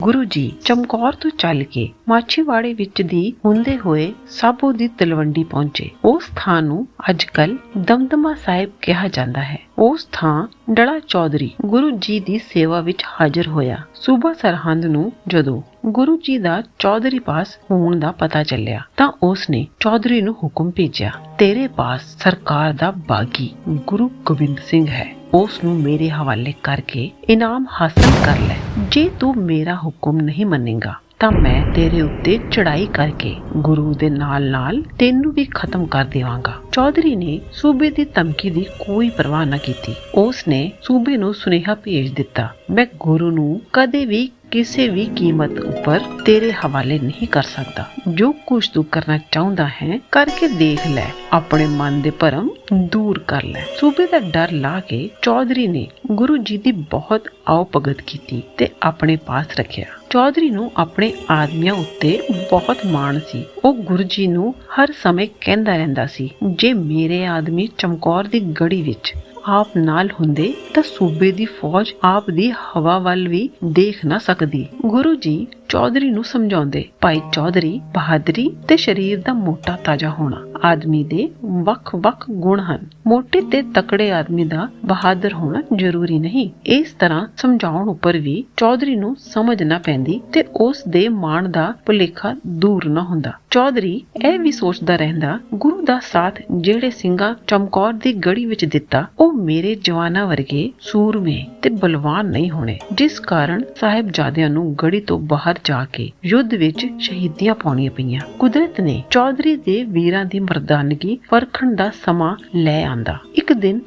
ਗੁਰੂ ਜੀ ਚਮਕੌਰ ਤੋਂ ਚੱਲ ਕੇ ਮਾਛੀਵਾੜੇ ਵਿੱਚ ਦੀ ਹੁੰਦੇ ਹੋਏ ਸਾਬੋ ਦੀ ਤਲਵੰਡੀ ਪਹੁੰਚੇ। ਉਸ ਥਾਂ ਨੂੰ ਅੱਜਕੱਲ ਦਮਦਮਾ ਸਾਹਿਬ ਕਿਹਾ ਜਾਂਦਾ ਹੈ। ਉਸ ਥਾਂ ਡੜਾ ਚੌਧਰੀ ਗੁਰੂ ਜੀ ਦੀ ਸੇਵਾ ਵਿੱਚ ਹਾਜ਼ਰ ਹੋਇਆ। ਸੂਬਾ ਸਰਹੰਦ ਨੂੰ ਜਦੋਂ ਗੁਰੂ ਜੀ ਦਾ ਚੌਧਰੀ ਪਾਸ ਹੋਣ ਦਾ ਪਤਾ ਚੱਲਿਆ, ਤਾਂ ਉਸ ਨੇ ਚੌਧਰੀ ਨੂੰ ਹੁਕਮ ਭੇਜਿਆ, ਤੇਰੇ ਪਾਸ ਸਰਕਾਰ ਦਾ ਬਾਗੀ ਗੁਰੂ ਗੋਬਿੰਦ ਸਿੰਘ ਹੈ। ਉਸ ਨੂੰ ਮੇਰੇ ਹਵਾਲੇ ਕਰਕੇ ਇਨਾਮ ਹਾਸਲ ਕਰ ਲੈ। ਜੇ ਤੂੰ ਮੇਰਾ ਹੁਕਮ ਨਹੀਂ ਮੰਨੇਗਾ ਤਾਂ ਮੈਂ ਤੇਰੇ ਉੱਤੇ ਚੜਾਈ ਕਰਕੇ ਗੁਰੂ ਦੇ ਨਾਲ ਨਾਲ ਤੈਨੂੰ ਵੀ ਖਤਮ ਕਰ ਦੇਵਾਂਗਾ। ਚੌਧਰੀ ਨੇ ਸੂਬੇ ਦੀ ਧਮਕੀ ਦੀ ਕੋਈ ਪਰਵਾਹ ਨਾ ਕੀਤੀ। ਉਸ ਨੇ ਸੂਬੇ ਨੂੰ ਸੁਨੇਹਾ ਭੇਜ ਦਿੱਤਾ, ਮੈਂ ਗੁਰੂ ਨੂੰ ਕਦੇ ਵੀ ਕਿਸੇ ਵੀ ਕੀਮਤ ਉੱਪਰ ਤੇਰੇ ਹਵਾਲੇ ਨਹੀਂ ਕਰ ਸਕਦਾ। ਜੋ ਕੁਝ ਤੂੰ ਕਰਨਾ ਚਾਹੁੰਦਾ ਹੈ, ਕਰਕੇ ਦੇਖ ਲੈ, ਆਪਣੇ ਮਨ ਦੇ ਭਰਮ ਦੂਰ ਕਰ ਲੈ। ਸੂਬੇ ਦਾ ਡਰ ਲਾ ਕੇ ਚੌਧਰੀ ਨੇ ਗੁਰੂ ਜੀ ਦੀ ਬਹੁਤ ਆਓ ਭਗਤ ਕੀਤੀ ਤੇ ਆਪਣੇ ਪਾਸ ਰੱਖਿਆ। ਚੌਧਰੀ ਨੂੰ ਆਪਣੇ ਆਦਮੀਆਂ ਉੱਤੇ ਬਹੁਤ ਮਾਣ ਸੀ। ਉਹ ਗੁਰੂ ਜੀ ਨੂੰ ਹਰ ਸਮੇਂ ਕਹਿੰਦਾ ਰਹਿੰਦਾ ਸੀ, ਜੇ ਮੇਰੇ ਆਦਮੀ ਚਮਕੌਰ ਦੀ ਗੜੀ ਵਿੱਚ ਆਪ ਨਾਲ ਹੁੰਦੇ ਤਾਂ ਸੂਬੇ ਦੀ ਫੌਜ ਆਪ ਦੀ ਹਵਾ ਵੱਲ ਵੀ ਦੇਖ ਨਾ ਸਕਦੀ। ਗੁਰੂ ਜੀ ਚੌਧਰੀ ਨੂੰ ਸਮਝਾਉਂਦੇ, ਭਾਈ ਚੌਧਰੀ, ਬਹਾਦਰੀ ਤੇ ਸਰੀਰ ਦਾ ਮੋਟਾ ਤਾਜ਼ਾ ਹੋਣਾ, ਆਦਮੀ ਦੇ ਵੱਖ-ਵੱਖ ਗੁਣ ਹਨ। ਮੋਟੇ ਤੇ ਤਕੜੇ ਆਦਮੀ ਦਾ ਬਹਾਦਰ ਹੋਣਾ ਜ਼ਰੂਰੀ ਨਹੀਂ। ਇਸ ਤਰ੍ਹਾਂ ਸਮਝਾਉਣ ਉੱਪਰ ਵੀ ਚੌਧਰੀ ਨੂੰ ਸਮਝ ਨਾ ਪੈਂਦੀ ਤੇ ਉਸ ਦੇ ਮਾਣ ਦਾ ਭੁਲੇਖਾ ਦੂਰ ਨਾ ਹੁੰਦਾ। ਚੌਧਰੀ ਇਹ ਵੀ ਸੋਚਦਾ ਰਹਿੰਦਾ, ਗੁਰੂ ਦਾ ਸਾਥ ਜਿਹੜੇ ਸਿੰਘਾਂ ਚਮਕੌਰ ਦੀ ਗੜੀ ਵਿੱਚ ਦਿੱਤਾ ਮੇਰੇ ਜਵਾਨਾਂ ਵਰਗੇ ਸੂਰਮੇ ਤੇ ਬਲਵਾਨ ਨਹੀਂ ਹੋਣੇ। ਜਿਸ ਕਾਰਨ ਸਾਹਿਬਜ਼ਾਦਿਆਂ ਨੂੰ ਗੜੀ ਤੋਂ ਬਾਹਰ ਜਾ ਕੇ ਯੁੱਧ ਵਿੱਚ ਸ਼ਹੀਦੀਆਂ ਪਾਉਣੀਆਂ ਪਈਆਂ। ਕੁਦਰਤ ਨੇ ਚੌਧਰੀ ਦੇ ਵੀਰਾਂ ਦੀ ਮਰਦਾਨਗੀ ਪਰਖਣ ਦਾ ਸਮਾਂ ਲੈ ਆਂਦਾ। ਇੱਕ ਦਿਨ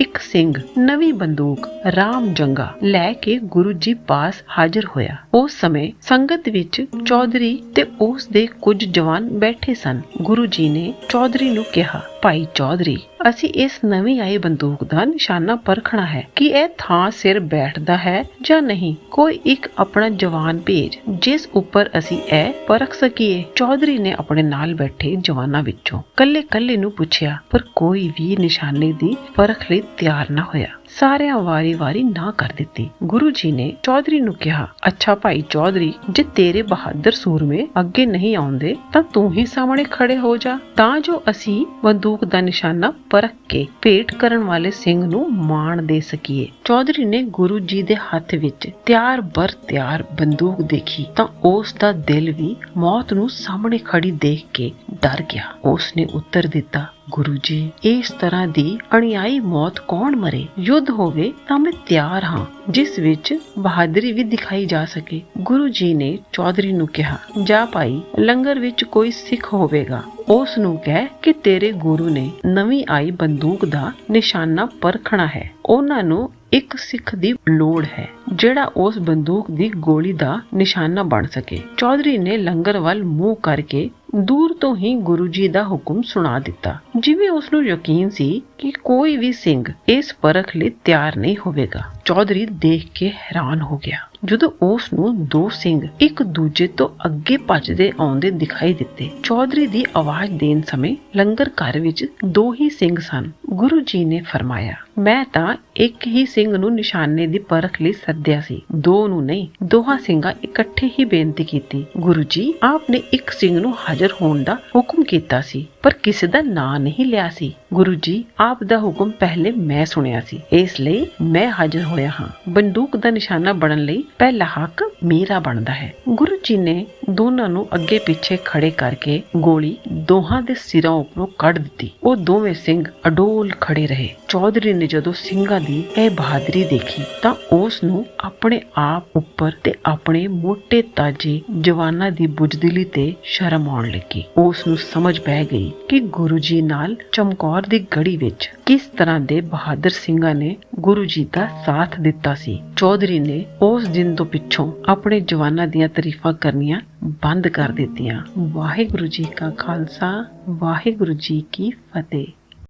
ਇੱਕ ਸਿੰਘ ਨਵੀਂ ਬੰਦੂਕ ਰਾਮ ਜੰਗਾ ਲੈ ਕੇ ਗੁਰੂ ਜੀ ਪਾਸ ਹਾਜ਼ਰ ਹੋਇਆ। ਉਸ ਸਮੇਂ ਸੰਗਤ ਵਿੱਚ ਚੌਧਰੀ ਤੇ ਉਸ ਦੇ ਕੁਝ ਜਵਾਨ ਬੈਠੇ ਸਨ। ਗੁਰੂ ਜੀ ਨੇ ਚੌਧਰੀ ਨੂੰ ਕਿਹਾ ਭਾਈ ਚੌਧਰੀ, ਅਸੀਂ ਇਸ ਨਵੀਂ ਆਈ ਬੰਦੂਕ ਦਾ ਨਿਸ਼ਾਨਾ ਪਰਖਣਾ ਹੈ ਕਿ ਇਹ ਥਾਂ ਸਿਰ ਬੈਠਦਾ ਹੈ ਜਾਂ ਨਹੀਂ। ਕੋਈ ਇੱਕ ਆਪਣਾ ਜਵਾਨ ਭੇਜ, ਜਿਸ ਉੱਪਰ ਅਸੀਂ ਇਹ ਪਰਖ ਸਕੀਏ। ਚੌਧਰੀ ਨੇ ਆਪਣੇ ਨਾਲ ਬੈਠੇ ਜਵਾਨਾਂ ਵਿੱਚੋਂ ਕੱਲੇ ਕੱਲੇ ਨੂੰ ਪੁੱਛਿਆ, ਪਰ ਕੋਈ ਵੀ ਨਿਸ਼ਾਨੇ ਦੀ ਪਰਖ ਲਈ ਤਿਆਰ ਨਾ ਹੋਇਆ। ਸਾਰਿਆਂ ਵਾਰੀ-ਵਾਰੀ ਨਾ ਕਰ ਦਿੱਤੀ। ਗੁਰੂ ਜੀ ਨੇ ਚੌਧਰੀ ਨੂੰ ਕਿਹਾ, ਅੱਛਾ ਭਾਈ ਚੌਧਰੀ, ਜੇ ਤੇਰੇ ਬਹਾਦਰ ਸੂਰਮੇ ਅੱਗੇ ਨਹੀਂ ਆਉਂਦੇ, ਤਾਂ ਤੂੰ ਹੀ ਸਾਹਮਣੇ ਖੜੇ ਹੋ ਜਾ। ਤਾਂ ਜੋ ਅਸੀਂ ਬੰਦੂਕ ਦਾ ਨਿਸ਼ਾਨਾ ਪਰਖ ਕੇ ਭੇਟ ਕਰਨ ਵਾਲੇ ਸਿੰਘ ਨੂੰ ਮਾਣ ਦੇ ਸਕੀਏ। ਚੌਧਰੀ ਨੇ ਗੁਰੂ ਜੀ ਦੇ ਹੱਥ ਵਿੱਚ ਤਿਆਰ ਬਰ ਤਿਆਰ ਬੰਦੂਕ ਦੇਖੀ, ਤਾਂ ਉਸ ਦਾ ਦਿਲ ਵੀ ਮੌਤ ਨੂੰ ਸਾਹਮਣੇ ਖੜੀ ਦੇਖ ਕੇ ਡਰ ਗਿਆ। ਉਸ ਨੇ ਉੱਤਰ ਦਿੱਤਾ ਗੁਰੂ ਜੀ ਇਸ ਤਰ੍ਹਾਂ ਦੀ ਅਣਿਆਈ ਮੌਤ ਕੌਣ ਮਰੇ? ਯੁੱਧ ਹੋਵੇ ਤਾਂ ਮੈਂ ਤਿਆਰ ਹਾਂ, ਜਿਸ ਵਿੱਚ ਬਹਾਦਰੀ ਵੀ ਦਿਖਾਈ ਜਾ ਸਕੇ। ਗੁਰੂ ਜੀ ਨੇ ਚੌਧਰੀ ਨੂੰ ਕਿਹਾ, ਜਾ ਭਾਈ, ਲੰਗਰ ਵਿੱਚ ਕੋਈ ਸਿੱਖ ਹੋਵੇਗਾ। ਉਸ ਨੂੰ ਕਹਿ ਕਿ ਤੇਰੇ ਗੁਰੂ ਨੇ ਨਵੀਂ ਆਈ ਬੰਦੂਕ ਦਾ ਨਿਸ਼ਾਨਾ ਪਰਖਣਾ ਹੈ। ਉਹਨਾਂ ਨੂੰ ਇੱਕ ਸਿੱਖ ਦੀ ਲੋੜ ਹੈ। ਜਿਹੜਾ ਉਸ ਬੰਦੂਕ ਦੀ ਗੋਲੀ ਦਾ ਨਿਸ਼ਾਨਾ ਬਣ ਸਕੇ। ਚੌਧਰੀ ਨੇ ਲੰਗਰ ਵੱਲ ਮੂੰਹ ਕਰਕੇ ਦੂਰ ਤੋਂ ਹੀ ਗੁਰੂ ਜੀ ਦਾ ਹੁਕਮ ਸੁਣਾ ਦਿੱਤਾ। ਜਿਵੇਂ ਉਸ ਨੂੰ ਯਕੀਨ ਸੀ ਕਿ ਕੋਈ ਵੀ ਸਿੰਘ ਇਸ ਪਰਖ ਲਈ ਤਿਆਰ ਨਹੀਂ ਹੋਵੇਗਾ। ਚੌਧਰੀ ਦੇਖ ਕੇ ਹੈਰਾਨ ਹੋ ਗਿਆ। ਜਦੋਂ ਉਸ ਨੂੰ ਦੋ ਸਿੰਘ ਇੱਕ ਦੂਜੇ ਤੋਂ ਅੱਗੇ ਭੱਜਦੇ ਆਉਂਦੇ ਦਿਖਾਈ ਦਿੱਤੇ, ਚੌਧਰੀ ਦੀ ਆਵਾਜ਼ ਦੇਣ ਸਮੇਂ ਲੰਗਰ ਘਰ ਵਿੱਚ ਦੋ ਹੀ ਸਿੰਘ ਸਨ। ਗੁਰੂ ਜੀ ਨੇ ਫਰਮਾਇਆ, ਮੈਂ ਤਾਂ ਇੱਕ ਹੀ ਸਿੰਘ ਨੂੰ ਨਿਸ਼ਾਨੇ ਦੀ ਪਰਖ ਲਈ ਸੱਦਿਆ ਸੀ। ਦੋ ਨੂੰ ਨਹੀਂ, ਦੋਹਾਂ ਸਿੰਘਾਂ ਇਕੱਠੇ ਹੀ ਬੇਨਤੀ ਕੀਤੀ। ਗੁਰੂ ਜੀ, ਆਪ ਨੇ ਇੱਕ ਸਿੰਘ ਨੂੰ ਹਾਜ਼ਰ ਹੋਣ ਦਾ ਹੁਕਮ ਕੀਤਾ ਸੀ, ਪਰ ਕਿਸੇ ਦਾ ਨਾਂ ਨਹੀਂ ਲਿਆ ਸੀ। ਗੁਰੂ ਜੀ, ਆਪ ਦਾ ਹੁਕਮ ਪਹਿਲੇ ਮੈਂ ਸੁਣਿਆ ਸੀ। ਇਸ ਲਈ ਮੈਂ ਹਾਜ਼ਰ ਹੋਇਆ ਹਾਂ। ਬੰਦੂਕ ਦਾ ਨਿਸ਼ਾਨਾ ਬਣਨ ਲਈ ਪਹਿਲਾ ਹੱਕ ਮੇਰਾ ਬਣਦਾ ਹੈ। ਗੁਰੂ ਜੀ ਨੇ ਦੋਨਾਂ ਨੂੰ ਅੱਗੇ ਪਿੱਛੇ ਖੜੇ ਕਰਕੇ ਗੋਲੀ ਦੋਹਾਂ ਦੇ ਸਿਰਾਂ ਉੱਪਰੋਂ ਕੱਢ ਦਿੱਤੀ। ਉਹ ਦੋਵੇਂ ਸਿੰਘ ਅਡੋਲ ਖੜੇ ਰਹੇ। ਚੌਧਰੀ ਨੇ ਜਦੋਂ ਸਿੰਘਾਂ ਦੀ ਇਹ ਬਹਾਦਰੀ ਦੇਖੀ, ਤਾਂ ਉਸ ਨੂੰ ਆਪਣੇ ਆਪ ਉੱਪਰ ਤੇ ਆਪਣੇ ਮੋٹے ਤਾਜੇ ਜਵਾਨਾਂ ਦੀ ਬੁਝਦਿਲੀ ਤੇ ਸ਼ਰਮ ਆਉਣ ਲੱਗੀ। ਉਸ ਨੂੰ ਸਮਝ ਪੈ ਗਈ ਕਿ ਗੁਰੂ ਜੀ ਨਾਲ ਚਮਕੌਰ ਦੀ ਗੜੀ ਵਿੱਚ ਕਿਸ ਤਰ੍ਹਾਂ ਦੇ ਬਹਾਦਰ ਸਿੰਘਾਂ ਨੇ ਗੁਰੂ ਜੀ ਦਾ ਸਾਥ ਦਿੱਤਾ ਸੀ। ਚੌਧਰੀ ਨੇ ਉਸ ਦਿਨ ਤੋਂ ਪਿੱਛੋਂ ਆਪਣੇ ਜਵਾਨਾਂ ਦੀਆਂ ਤਾਰੀਫਾਂ ਕਰਨੀਆਂ ਬੰਦ ਕਰ ਦਿੱਤੀਆਂ। ਵਾਹਿਗੁਰੂ ਜੀ ਕਾ ਖਾਲਸਾ, ਵਾਹਿਗੁਰੂ ਜੀ ਕੀ ਫਤਿਹ।